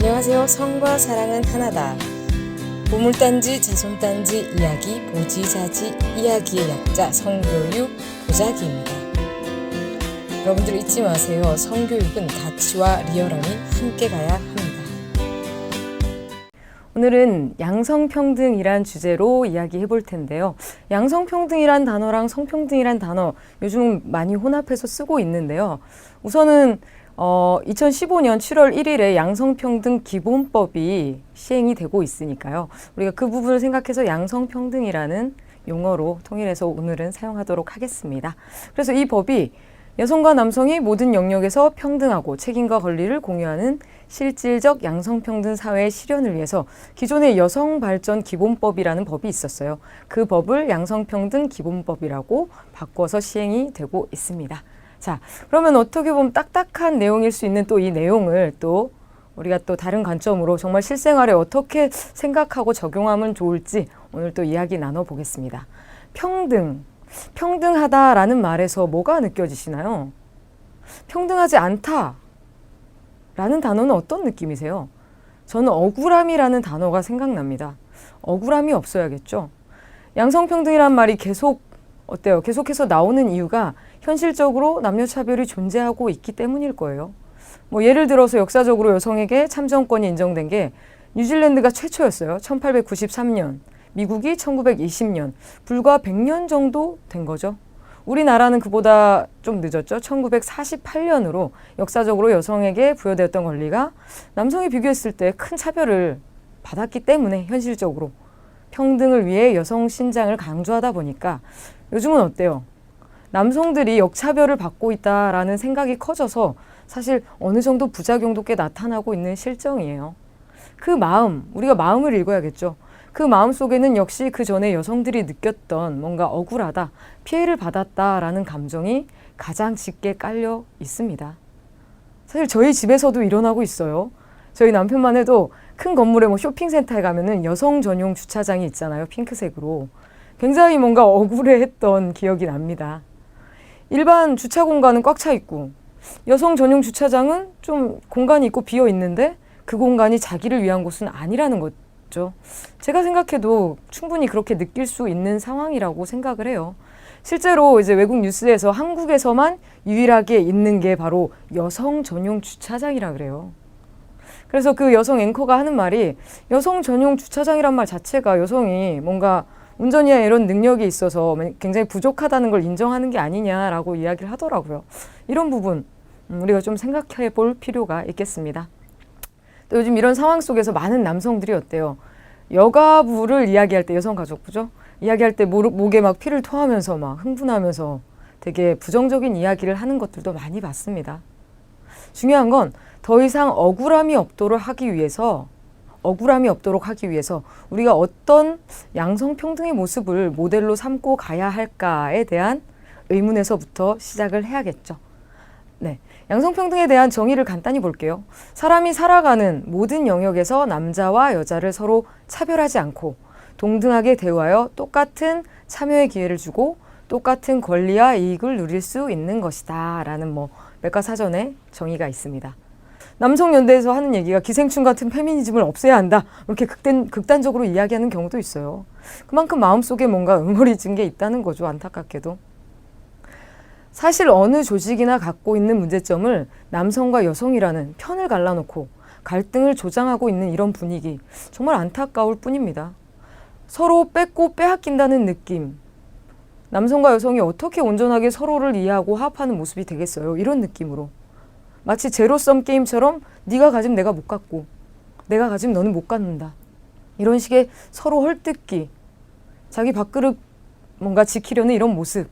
안녕하세요. 성과 사랑은 하나다. 보물단지, 자손단지, 이야기, 보지자지, 이야기의 약자, 성교육, 보자기입니다. 여러분들 잊지 마세요. 성교육은 가치와 리얼함이 함께 가야 합니다. 오늘은 양성평등이란 주제로 이야기해 볼 텐데요. 양성평등이란 단어랑 성평등이란 단어 요즘 많이 혼합해서 쓰고 있는데요. 우선은 어, 2015년 7월 1일에 양성평등 기본법이 시행이 되고 있으니까요. 우리가 그 부분을 생각해서 양성평등이라는 용어로 통일해서 오늘은 사용하도록 하겠습니다. 그래서 이 법이 여성과 남성이 모든 영역에서 평등하고 책임과 권리를 공유하는 실질적 양성평등 사회의 실현을 위해서 기존의 여성발전 기본법이라는 법이 있었어요. 그 법을 양성평등 기본법이라고 바꿔서 시행이 되고 있습니다. 자, 그러면 어떻게 보면 딱딱한 내용일 수 있는 또 이 내용을 또 우리가 또 다른 관점으로 정말 실생활에 어떻게 생각하고 적용하면 좋을지 오늘 또 이야기 나눠보겠습니다. 평등. 평등하다라는 말에서 뭐가 느껴지시나요? 평등하지 않다. 라는 단어는 어떤 느낌이세요? 저는 억울함이라는 단어가 생각납니다. 억울함이 없어야겠죠. 양성평등이란 말이 계속 어때요? 계속해서 나오는 이유가 현실적으로 남녀 차별이 존재하고 있기 때문일 거예요. 뭐 예를 들어서 역사적으로 여성에게 참정권이 인정된 게 뉴질랜드가 최초였어요. 1893년. 미국이 1920년. 불과 100년 정도 된 거죠. 우리나라는 그보다 좀 늦었죠. 1948년으로 역사적으로 여성에게 부여되었던 권리가 남성이 비교했을 때 큰 차별을 받았기 때문에 현실적으로 평등을 위해 여성 신장을 강조하다 보니까 요즘은 어때요? 남성들이 역차별을 받고 있다라는 생각이 커져서 사실 어느 정도 부작용도 꽤 나타나고 있는 실정이에요. 그 마음, 우리가 마음을 읽어야겠죠. 그 마음 속에는 역시 그 전에 여성들이 느꼈던 뭔가 억울하다, 피해를 받았다라는 감정이 가장 짙게 깔려 있습니다. 사실 저희 집에서도 일어나고 있어요. 저희 남편만 해도 큰 건물에 뭐 쇼핑센터에 가면은 여성 전용 주차장이 있잖아요. 핑크색으로. 굉장히 뭔가 억울해했던 기억이 납니다. 일반 주차 공간은 꽉 차 있고 여성 전용 주차장은 좀 공간이 있고 비어 있는데 그 공간이 자기를 위한 곳은 아니라는 거죠. 제가 생각해도 충분히 그렇게 느낄 수 있는 상황이라고 생각을 해요. 실제로 이제 외국 뉴스에서 한국에서만 유일하게 있는 게 바로 여성 전용 주차장이라 그래요. 그래서 그 여성 앵커가 하는 말이 여성 전용 주차장이란 말 자체가 여성이 뭔가 운전이나 이런 능력이 있어서 굉장히 부족하다는 걸 인정하는 게 아니냐라고 이야기를 하더라고요. 이런 부분 음, 우리가 좀 생각해 볼 필요가 있겠습니다. 또 요즘 이런 상황 속에서 많은 남성들이 어때요? 여가부를 이야기할 때 여성 가족부죠? 이야기할 때 목, 목에 막 피를 토하면서 막 흥분하면서 되게 부정적인 이야기를 하는 것들도 많이 봤습니다. 중요한 건 더 이상 억울함이 없도록 하기 위해서 억울함이 없도록 하기 위해서 우리가 어떤 양성평등의 모습을 모델로 삼고 가야 할까에 대한 의문에서부터 시작을 해야겠죠. 네. 양성평등에 대한 정의를 간단히 볼게요. 사람이 살아가는 모든 영역에서 남자와 여자를 서로 차별하지 않고 동등하게 대우하여 똑같은 참여의 기회를 주고 똑같은 권리와 이익을 누릴 수 있는 것이다. 라는 뭐 백과사전에 정의가 있습니다. 남성연대에서 하는 얘기가 기생충 같은 페미니즘을 없애야 한다. 이렇게 극단, 극단적으로 이야기하는 경우도 있어요. 그만큼 마음속에 뭔가 응어리진 게 있다는 거죠. 안타깝게도. 사실 어느 조직이나 갖고 있는 문제점을 남성과 여성이라는 편을 갈라놓고 갈등을 조장하고 있는 이런 분위기 정말 안타까울 뿐입니다. 서로 뺏고 빼앗긴다는 느낌. 남성과 여성이 어떻게 온전하게 서로를 이해하고 화합하는 모습이 되겠어요. 이런 느낌으로. 마치 제로섬 게임처럼 네가 가지면 내가 못 갖고 내가 가지면 너는 못 갖는다. 이런 식의 서로 헐뜯기, 자기 밥그릇 뭔가 지키려는 이런 모습,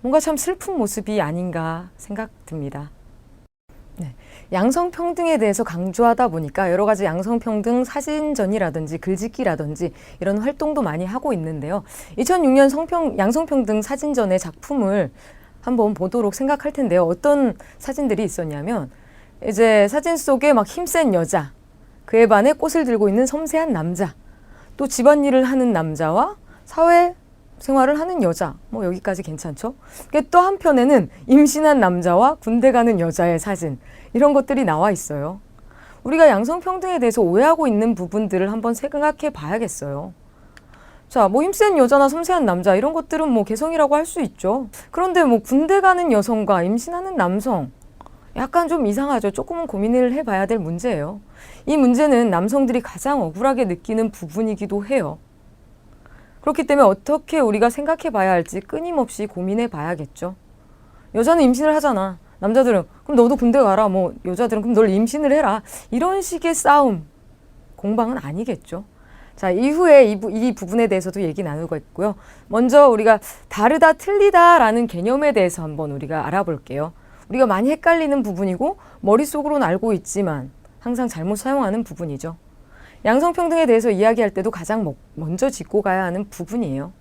뭔가 참 슬픈 모습이 아닌가 생각 듭니다. 네. 양성평등에 대해서 강조하다 보니까 여러 가지 양성평등 사진전이라든지 글짓기라든지 이런 활동도 많이 하고 있는데요. 2006년 성평, 양성평등 사진전의 작품을 한번 보도록 생각할 텐데요. 어떤 사진들이 있었냐면 이제 사진 속에 막 힘센 여자, 그에 반해 꽃을 들고 있는 섬세한 남자, 또 집안일을 하는 남자와 사회 생활을 하는 여자, 뭐 여기까지 괜찮죠? 또 한편에는 임신한 남자와 군대 가는 여자의 사진, 이런 것들이 나와 있어요. 우리가 양성평등에 대해서 오해하고 있는 부분들을 한번 생각해 봐야겠어요. 자, 뭐 힘센 여자나 섬세한 남자 이런 것들은 뭐 개성이라고 할 수 있죠. 그런데 뭐 군대 가는 여성과 임신하는 남성 약간 좀 이상하죠. 조금은 고민을 해봐야 될 문제예요. 이 문제는 남성들이 가장 억울하게 느끼는 부분이기도 해요. 그렇기 때문에 어떻게 우리가 생각해 봐야 할지 끊임없이 고민해 봐야겠죠. 여자는 임신을 하잖아. 남자들은 그럼 너도 군대 가라. 뭐 여자들은 그럼 널 임신을 해라. 이런 식의 싸움 공방은 아니겠죠. 자, 이후에 이, 부, 이 부분에 대해서도 얘기 나누고 있고요. 먼저 우리가 다르다, 틀리다라는 개념에 대해서 한번 우리가 알아볼게요. 우리가 많이 헷갈리는 부분이고 머릿속으로는 알고 있지만 항상 잘못 사용하는 부분이죠. 양성평등에 대해서 이야기할 때도 가장 먼저 짚고 가야 하는 부분이에요.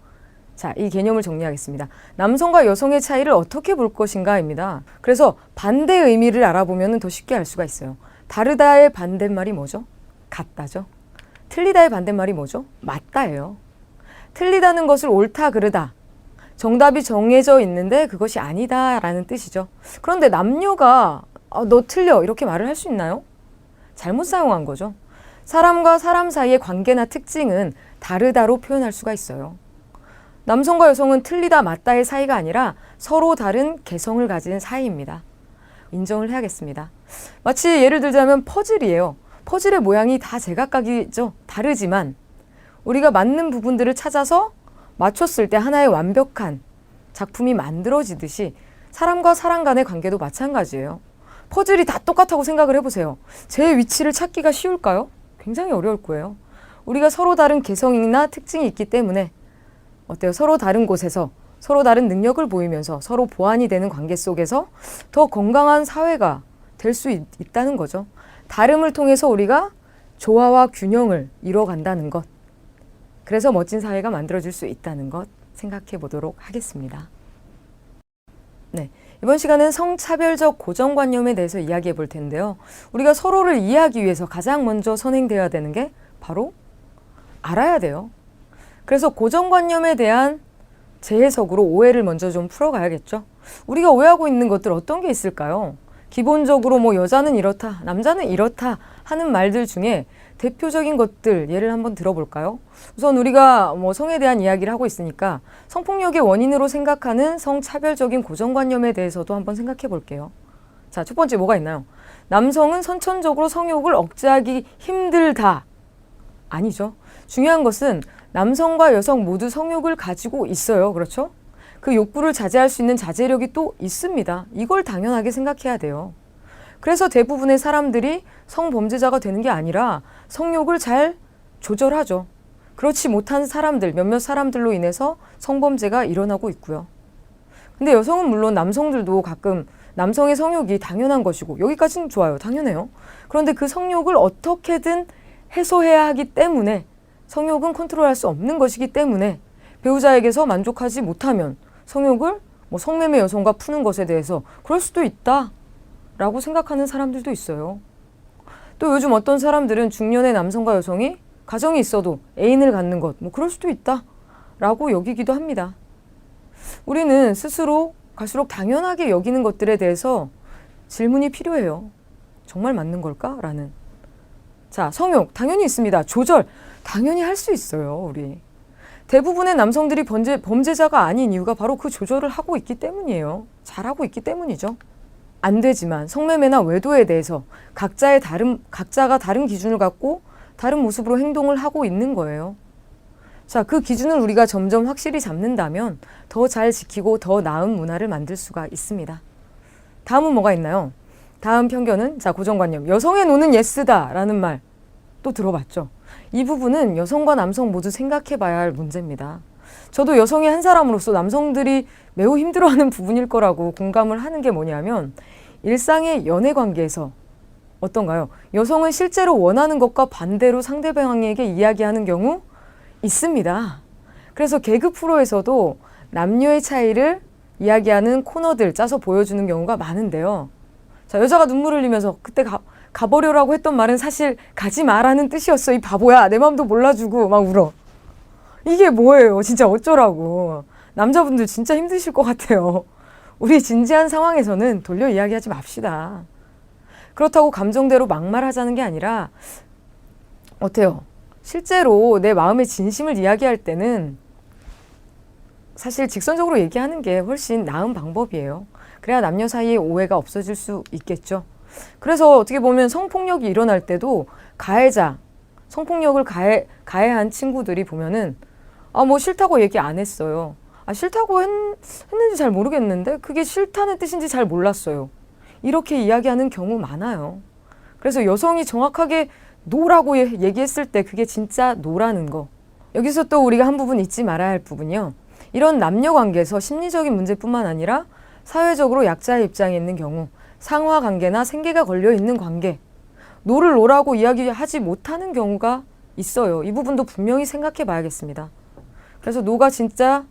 자, 이 개념을 정리하겠습니다. 남성과 여성의 차이를 어떻게 볼 것인가입니다. 그래서 반대 의미를 알아보면 더 쉽게 알 수가 있어요. 다르다의 반대말이 뭐죠? 같다죠. 틀리다의 반대말이 뭐죠? 맞다예요. 틀리다는 것을 옳다 그르다. 정답이 정해져 있는데 그것이 아니다라는 뜻이죠. 그런데 남녀가 아, 너 틀려 이렇게 말을 할 수 있나요? 잘못 사용한 거죠. 사람과 사람 사이의 관계나 특징은 다르다로 표현할 수가 있어요. 남성과 여성은 틀리다 맞다의 사이가 아니라 서로 다른 개성을 가진 사이입니다. 인정을 해야겠습니다. 마치 예를 들자면 퍼즐이에요. 퍼즐의 모양이 다 제각각이죠. 다르지만 우리가 맞는 부분들을 찾아서 맞췄을 때 하나의 완벽한 작품이 만들어지듯이 사람과 사람 간의 관계도 마찬가지예요. 퍼즐이 다 똑같다고 생각을 해보세요. 제 위치를 찾기가 쉬울까요? 굉장히 어려울 거예요. 우리가 서로 다른 개성이나 특징이 있기 때문에 어때요? 서로 다른 곳에서 서로 다른 능력을 보이면서 서로 보완이 되는 관계 속에서 더 건강한 사회가 될 수 있다는 거죠. 다름을 통해서 우리가 조화와 균형을 이뤄간다는 것. 그래서 멋진 사회가 만들어질 수 있다는 것 생각해 보도록 하겠습니다. 네. 이번 시간은 성차별적 고정관념에 대해서 이야기해 볼 텐데요. 우리가 서로를 이해하기 위해서 가장 먼저 선행되어야 되는 게 바로 알아야 돼요. 그래서 고정관념에 대한 재해석으로 오해를 먼저 좀 풀어가야겠죠. 우리가 오해하고 있는 것들 어떤 게 있을까요? 기본적으로 뭐 여자는 이렇다, 남자는 이렇다 하는 말들 중에 대표적인 것들 예를 한번 들어볼까요? 우선 우리가 뭐 성에 대한 이야기를 하고 있으니까 성폭력의 원인으로 생각하는 성차별적인 고정관념에 대해서도 한번 생각해 볼게요. 자, 첫 번째 뭐가 있나요? 남성은 선천적으로 성욕을 억제하기 힘들다. 아니죠. 중요한 것은 남성과 여성 모두 성욕을 가지고 있어요. 그렇죠? 그 욕구를 자제할 수 있는 자제력이 또 있습니다. 이걸 당연하게 생각해야 돼요. 그래서 대부분의 사람들이 성범죄자가 되는 게 아니라 성욕을 잘 조절하죠. 그렇지 못한 사람들, 몇몇 사람들로 인해서 성범죄가 일어나고 있고요. 근데 여성은 물론 남성들도 가끔 남성의 성욕이 당연한 것이고 여기까지는 좋아요. 당연해요. 그런데 그 성욕을 어떻게든 해소해야 하기 때문에 성욕은 컨트롤할 수 없는 것이기 때문에 배우자에게서 만족하지 못하면 성욕을 뭐 성매매 여성과 푸는 것에 대해서 그럴 수도 있다 라고 생각하는 사람들도 있어요. 또 요즘 어떤 사람들은 중년의 남성과 여성이 가정이 있어도 애인을 갖는 것, 뭐 그럴 수도 있다 라고 여기기도 합니다. 우리는 스스로 갈수록 당연하게 여기는 것들에 대해서 질문이 필요해요. 정말 맞는 걸까? 라는. 자, 성욕 당연히 있습니다. 조절 당연히 할 수 있어요, 우리. 대부분의 남성들이 범죄, 범죄자가 아닌 이유가 바로 그 조절을 하고 있기 때문이에요. 잘하고 있기 때문이죠. 안 되지만 성매매나 외도에 대해서 각자의 다른, 각자가 다른 기준을 갖고 다른 모습으로 행동을 하고 있는 거예요. 자, 그 기준을 우리가 점점 확실히 잡는다면 더 잘 지키고 더 나은 문화를 만들 수가 있습니다. 다음은 뭐가 있나요? 다음 편견은 자, 고정관념. 여성의 노는 예스다라는 말 또 들어봤죠. 이 부분은 여성과 남성 모두 생각해 봐야 할 문제입니다. 저도 여성의 한 사람으로서 남성들이 매우 힘들어하는 부분일 거라고 공감을 하는 게 뭐냐면 일상의 연애 관계에서 어떤가요? 여성은 실제로 원하는 것과 반대로 상대방에게 이야기하는 경우 있습니다. 그래서 개그 프로에서도 남녀의 차이를 이야기하는 코너들 짜서 보여주는 경우가 많은데요. 자, 여자가 눈물을 흘리면서 그때 가, 가버려라고 했던 말은 사실 가지 마라는 뜻이었어. 이 바보야. 내 마음도 몰라주고 막 울어. 이게 뭐예요? 진짜 어쩌라고. 남자분들 진짜 힘드실 것 같아요. 우리 진지한 상황에서는 돌려 이야기하지 맙시다. 그렇다고 감정대로 막말하자는 게 아니라 어때요? 실제로 내 마음의 진심을 이야기할 때는 사실 직선적으로 얘기하는 게 훨씬 나은 방법이에요. 그래야 남녀 사이에 오해가 없어질 수 있겠죠. 그래서 어떻게 보면 성폭력이 일어날 때도 가해자, 성폭력을 가해, 가해한 친구들이 보면은 아, 뭐 싫다고 얘기 안 했어요. 아, 싫다고 했, 했는지 잘 모르겠는데 그게 싫다는 뜻인지 잘 몰랐어요. 이렇게 이야기하는 경우 많아요. 그래서 여성이 정확하게 노라고 예- 얘기했을 때 그게 진짜 노라는 거. 여기서 또 우리가 한 부분 잊지 말아야 할 부분이요. 이런 남녀 관계에서 심리적인 문제뿐만 아니라 사회적으로 약자의 입장에 있는 경우 상하 관계나 생계가 걸려 있는 관계 노를 노라고 이야기하지 못하는 경우가 있어요. 이 부분도 분명히 생각해 봐야겠습니다. 그래서 노가 진짜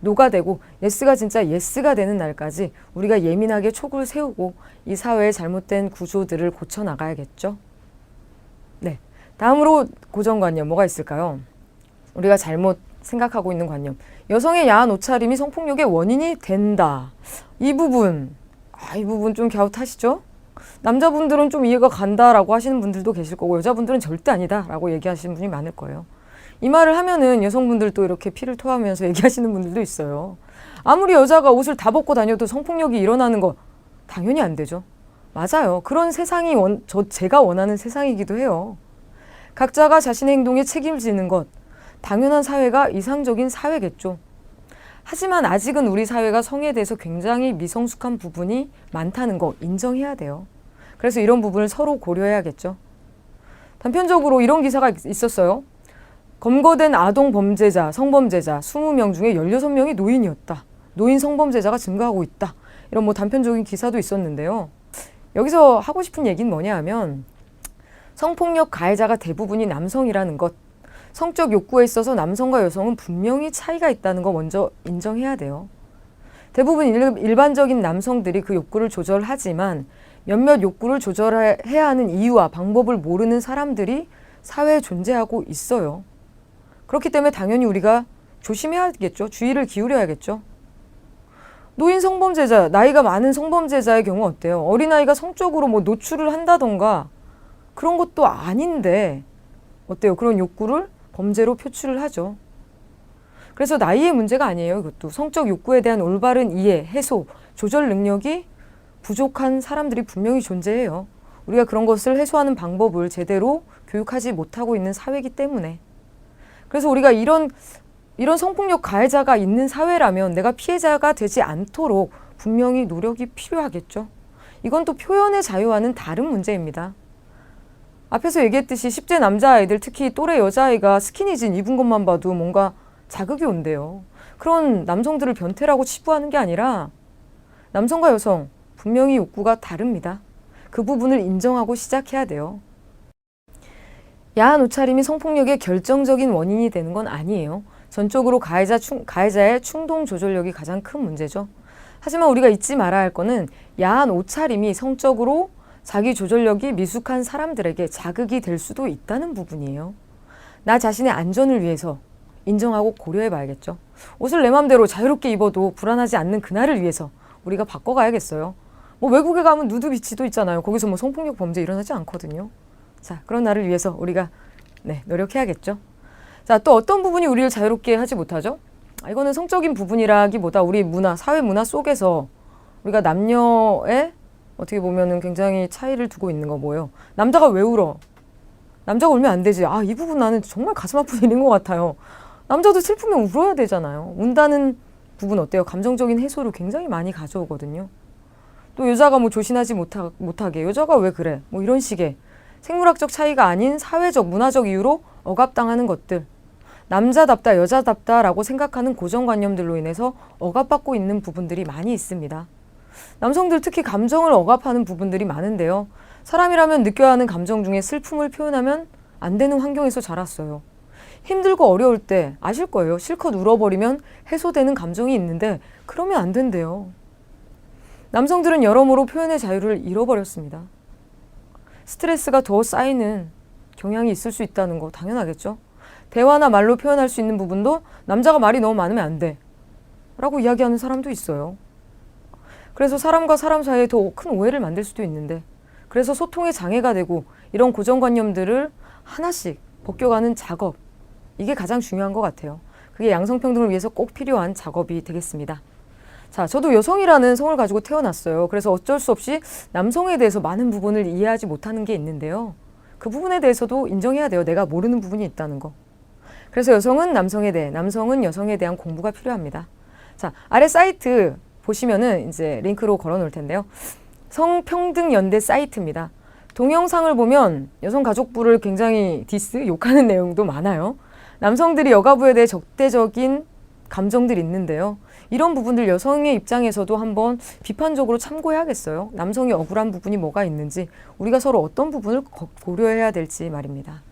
노가 되고 예스가 진짜 예스가 되는 날까지 우리가 예민하게 촉을 세우고 이 사회의 잘못된 구조들을 고쳐 나가야겠죠. 네. 다음으로 고정관념 뭐가 있을까요? 우리가 잘못 생각하고 있는 관념. 여성의 야한 옷차림이 성폭력의 원인이 된다. 이 부분, 아, 이 부분 좀 갸웃하시죠? 남자분들은 좀 이해가 간다라고 하시는 분들도 계실 거고, 여자분들은 절대 아니다라고 얘기하시는 분이 많을 거예요. 이 말을 하면은 여성분들도 이렇게 피를 토하면서 얘기하시는 분들도 있어요. 아무리 여자가 옷을 다 벗고 다녀도 성폭력이 일어나는 거 당연히 안 되죠. 맞아요. 그런 세상이 원, 저 제가 원하는 세상이기도 해요. 각자가 자신의 행동에 책임을 지는 것 당연한 사회가 이상적인 사회겠죠. 하지만 아직은 우리 사회가 성에 대해서 굉장히 미성숙한 부분이 많다는 거 인정해야 돼요. 그래서 이런 부분을 서로 고려해야겠죠. 단편적으로 이런 기사가 있- 있었어요. 검거된 아동 범죄자, 성범죄자 20명 중에 16명이 노인이었다. 노인 성범죄자가 증가하고 있다. 이런 뭐 단편적인 기사도 있었는데요. 여기서 하고 싶은 얘기는 뭐냐 하면 성폭력 가해자가 대부분이 남성이라는 것. 성적 욕구에 있어서 남성과 여성은 분명히 차이가 있다는 거 먼저 인정해야 돼요. 대부분 일, 일반적인 남성들이 그 욕구를 조절하지만 몇몇 욕구를 조절해야 하는 이유와 방법을 모르는 사람들이 사회에 존재하고 있어요. 그렇기 때문에 당연히 우리가 조심해야겠죠. 주의를 기울여야겠죠. 노인 성범죄자, 나이가 많은 성범죄자의 경우 어때요? 어린아이가 성적으로 뭐 노출을 한다던가 그런 것도 아닌데 어때요? 그런 욕구를 범죄로 표출을 하죠. 그래서 나이의 문제가 아니에요. 이것도 성적 욕구에 대한 올바른 이해, 해소, 조절 능력이 부족한 사람들이 분명히 존재해요. 우리가 그런 것을 해소하는 방법을 제대로 교육하지 못하고 있는 사회이기 때문에. 그래서 우리가 이런 이런 성폭력 가해자가 있는 사회라면 내가 피해자가 되지 않도록 분명히 노력이 필요하겠죠. 이건 또 표현의 자유와는 다른 문제입니다. 앞에서 얘기했듯이 10대 남자아이들 특히 또래 여자아이가 스키니진 입은 것만 봐도 뭔가 자극이 온대요. 그런 남성들을 변태라고 치부하는 게 아니라 남성과 여성 분명히 욕구가 다릅니다. 그 부분을 인정하고 시작해야 돼요. 야한 옷차림이 성폭력의 결정적인 원인이 되는 건 아니에요. 전적으로 가해자 충, 가해자의 충동 조절력이 가장 큰 문제죠. 하지만 우리가 잊지 말아야 할 거는 야한 옷차림이 성적으로 자기 조절력이 미숙한 사람들에게 자극이 될 수도 있다는 부분이에요. 나 자신의 안전을 위해서 인정하고 고려해 봐야겠죠. 옷을 내 맘대로 자유롭게 입어도 불안하지 않는 그날을 위해서 우리가 바꿔가야겠어요. 뭐 외국에 가면 누드 비치도 있잖아요. 거기서 뭐 성폭력 범죄 일어나지 않거든요. 자, 그런 날을 위해서 우리가 네, 노력해야겠죠. 자, 또 어떤 부분이 우리를 자유롭게 하지 못하죠? 아, 이거는 성적인 부분이라기보다 우리 문화, 사회 문화 속에서 우리가 남녀의 어떻게 보면은 굉장히 차이를 두고 있는 거 뭐예요? 남자가 왜 울어? 남자가 울면 안 되지. 아, 이 부분 나는 정말 가슴 아픈 일인 것 같아요. 남자도 슬프면 울어야 되잖아요. 운다는 부분 어때요? 감정적인 해소를 굉장히 많이 가져오거든요. 또 여자가 뭐 조신하지 못하, 못하게 여자가 왜 그래? 뭐 이런 식의 생물학적 차이가 아닌 사회적, 문화적 이유로 억압당하는 것들. 남자답다, 여자답다라고 생각하는 고정관념들로 인해서 억압받고 있는 부분들이 많이 있습니다. 남성들 특히 감정을 억압하는 부분들이 많은데요. 사람이라면 느껴야 하는 감정 중에 슬픔을 표현하면 안 되는 환경에서 자랐어요. 힘들고 어려울 때 아실 거예요. 실컷 울어버리면 해소되는 감정이 있는데 그러면 안 된대요. 남성들은 여러모로 표현의 자유를 잃어버렸습니다. 스트레스가 더 쌓이는 경향이 있을 수 있다는 거 당연하겠죠. 대화나 말로 표현할 수 있는 부분도 남자가 말이 너무 많으면 안 돼. 라고 이야기하는 사람도 있어요. 그래서 사람과 사람 사이에 더 큰 오해를 만들 수도 있는데 그래서 소통에 장애가 되고 이런 고정관념들을 하나씩 벗겨가는 작업 이게 가장 중요한 것 같아요. 그게 양성평등을 위해서 꼭 필요한 작업이 되겠습니다. 자, 저도 여성이라는 성을 가지고 태어났어요. 그래서 어쩔 수 없이 남성에 대해서 많은 부분을 이해하지 못하는 게 있는데요. 그 부분에 대해서도 인정해야 돼요. 내가 모르는 부분이 있다는 거. 그래서 여성은 남성에 대해, 남성은 여성에 대한 공부가 필요합니다. 자, 아래 사이트 보시면은 이제 링크로 걸어 놓을 텐데요. 성평등연대 사이트입니다. 동영상을 보면 여성가족부를 굉장히 디스, 욕하는 내용도 많아요. 남성들이 여가부에 대해 적대적인 감정들이 있는데요. 이런 부분들 여성의 입장에서도 한번 비판적으로 참고해야겠어요. 남성이 억울한 부분이 뭐가 있는지, 우리가 서로 어떤 부분을 거- 고려해야 될지 말입니다.